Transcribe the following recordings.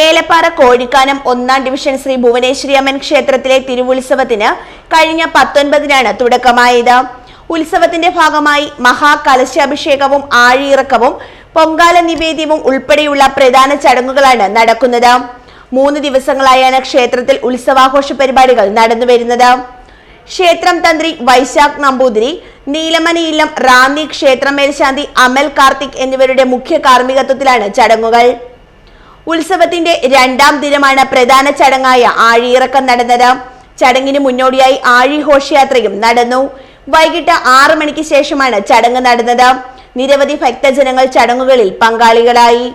ഏലപ്പാറ കോഴിക്കാനം ഒന്നാം ഡിവിഷൻ ശ്രീ ഭുവനേശ്വരി അമ്മൻ ക്ഷേത്രത്തിലെ തിരുവുത്സവത്തിന് കഴിഞ്ഞ പത്തൊൻപതിനാണ് തുടക്കമായത്. ഉത്സവത്തിന്റെ ഭാഗമായി മഹാകലശാഭിഷേകവും ആഴിയിറക്കവും പൊങ്കാല നിവേദ്യവും ഉൾപ്പെടെയുള്ള പ്രധാന ചടങ്ങുകളാണ് നടക്കുന്നത്. മൂന്ന് ദിവസങ്ങളായാണ് ക്ഷേത്രത്തിൽ ഉത്സവാഘോഷ പരിപാടികൾ നടന്നുവരുന്നത് ക്ഷേത്രം തന്ത്രി വൈശാഖ് നമ്പൂതിരി നീലമനയില്ലം റാന്നി ക്ഷേത്രമേൽശാന്തി അമൽ കാർത്തിക് എന്നിവരുടെ മുഖ്യ കാർമ്മികത്വത്തിലാണ് ചടങ്ങുകൾ. ഉത്സവത്തിന്റെ രണ്ടാം ദിനമാണ് പ്രധാന ചടങ്ങായ ആഴിയിറക്കം നടന്നത്. ചടങ്ങിന് മുന്നോടിയായി ആഴി ഘോഷയാത്രയും നടന്നു. വൈകിട്ട് ആറു മണിക്ക് ശേഷമാണ് ചടങ്ങ് നടന്നത്. നിരവധി ഭക്തജനങ്ങൾ ചടങ്ങുകളിൽ പങ്കാളികളായി.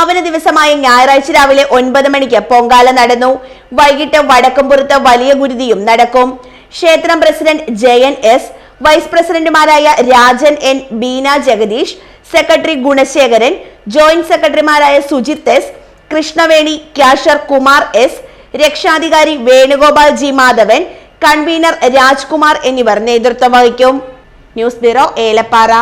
സമാപന ദിവസമായ ഞായറാഴ്ച രാവിലെ ഒൻപത് മണിക്ക് പൊങ്കാല നടന്നു. വൈകിട്ട് വടക്കംപുറത്ത് വലിയ ഗുരുതിയും നടക്കും. ക്ഷേത്രം പ്രസിഡന്റ് ജയൻ എസ് വൈസ് പ്രസിഡന്റുമാരായ Rajan N Beena Jagadeesh secretary Gunasekaran joint സെക്രട്ടറിമാരായ Sujith S Krishnaveni cashier Kumar S രക്ഷാധികാരി വേണുഗോപാൽ ജി മാധവൻ കൺവീനർ രാജ്കുമാർ എന്നിവർ നേതൃത്വം വഹിക്കും. News bureau Elappara.